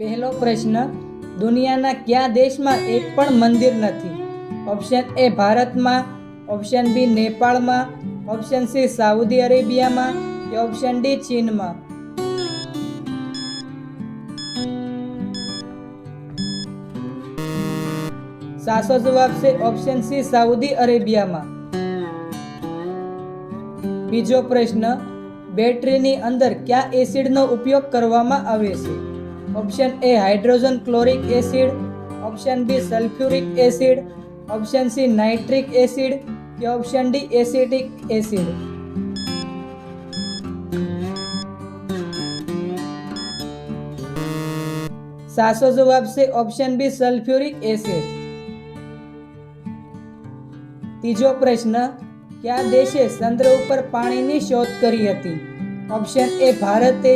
પહેલો પ્રશ્ન, દુનિયાના કયા દેશમાં એક પણ મંદિર નથી? ઓપ્શન એ ભારતમાં. ઓપ્શન બી નેપાળમાં. ઓપ્શન સી સાઉદી અરેબિયામાં. કે ઓપ્શન ડી ચીનમાં? સાચો જવાબ છે ઓપ્શન સી સાઉદી અરેબિયામાં. બીજો પ્રશ્ન, બેટરીની અંદર કયા એસિડનો ઉપયોગ કરવામાં આવે છે? Option A hydrogen chloric acid option B sulphuric acid option C nitric acid કે ઓપ્શન ડી એસિટિક એસિડ સાચો જવાબ છે ઓપ્શન બી સલ્ફ્યુરિક એસિડ ત્રીજો પ્રશ્ન કયા દેશે ચંદ્ર ઉપર પાણીની શોધ કરી હતી ઓપ્શન એ ભારતે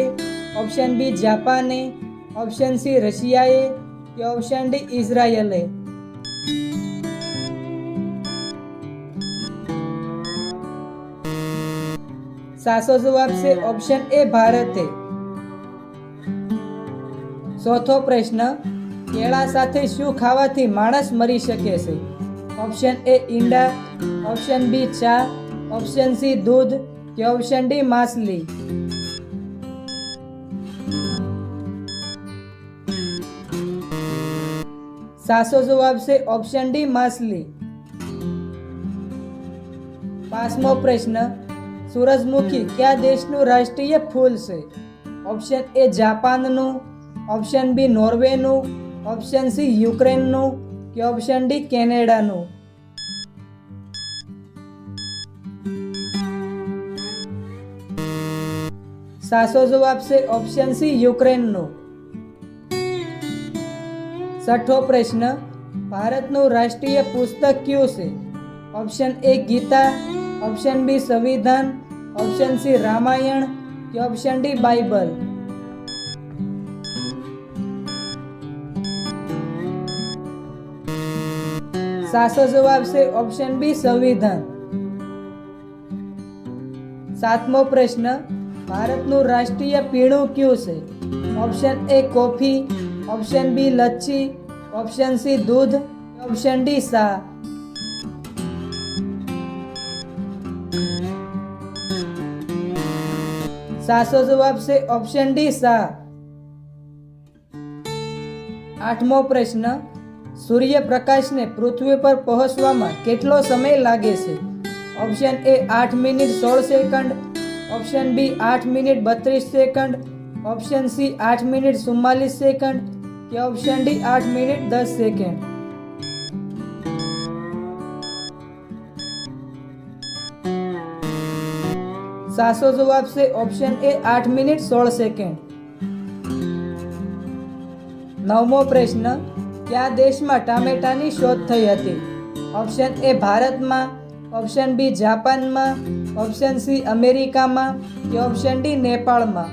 ઓપ્શન બી જાપાને ઓપ્શન સી રશિયાએ કે ઓપ્શન ડી ઇઝરાયલે સાચો જવાબ છે ઓપ્શન એ ભારતે ચોથો પ્રશ્ન કેળા સાથે શું ખાવાથી માણસ મરી શકે છે ઓપ્શન એ ઈંડા ઓપ્શન બી ચા ઓપ્શન સી દૂધ કે ઓપ્શન ડી માછલી સાચો જવાબ છે ઓપ્શન ડી માછલી. પાંચમો પ્રશ્ન, સૂરજમુખી કયા દેશનું રાષ્ટ્રીય ફૂલ છે? ઓપ્શન એ જાપાનનું ઓપ્શન બી નોર્વેનું ઓપ્શન સી યુક્રેનનું કે ઓપ્શન ડી કેનેડાનું? સાચો જવાબ છે ઓપ્શન સી યુક્રેનનું. છઠ્ઠો પ્રશ્ન. ભારતનું રાષ્ટ્રીય પુસ્તક કયું છે? Option A Gita, option B સંવિધાન, ઓપ્શન સી રામાયણ કે ઓપ્શન ડી બાઇબલ? સાચો જવાબ છે ઓપ્શન બી સંવિધાન. સાતમો પ્રશ્ન, ભારતનું રાષ્ટ્રીય પીણું કયું છે? Option A coffee option B lassi option C દૂધ ઓપ્શન ડી સા સાચો જવાબ છે ઓપ્શન ડી સા આઠમો પ્રશ્ન સૂર્યપ્રકાશને પૃથ્વી પર પહોંચવામાં કેટલો સમય લાગે છે? ઓપ્શન એ આઠ મિનિટ સોળ સેકન્ડ. ઓપ્શન બી આઠ મિનિટ બત્રીસ સેકન્ડ. ઓપ્શન સી આઠ મિનિટ ચુમ્માલીસ સેકન્ડ. કે ઓપ્શન ડી આઠ મિનિટ દસ સેકન્ડ સાસો જવાબ છે ઓપ્શન એ આઠ મિનિટ સોળ સેકન્ડ નવમો પ્રશ્ન, કયા દેશમાં ટામેટાની શોધ થઈ હતી? ઓપ્શન એ ભારતમાં ઓપ્શન બી જાપાનમાં ઓપ્શન સી અમેરિકામાં, કે ઓપ્શન ડી નેપાળમાં?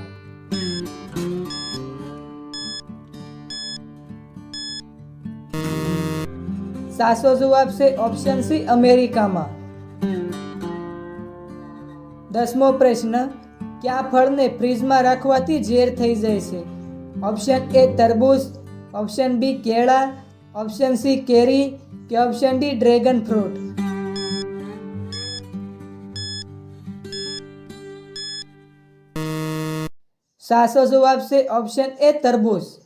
સાચો જવાબ છે ઓપ્શન સી, અમેરિકામાં. દસમો પ્રશ્ન, કયા ફળને ફ્રીજમાં રાખવાથી ઝેર થઈ જાય છે? ઓપ્શન એ તરબૂચ ઓપ્શન બી કેળા ઓપ્શન સી કેરી કે ઓપ્શન ડી ડ્રેગન ફ્રૂટ. સાચો જવાબ છે ઓપ્શન એ તરબૂચ.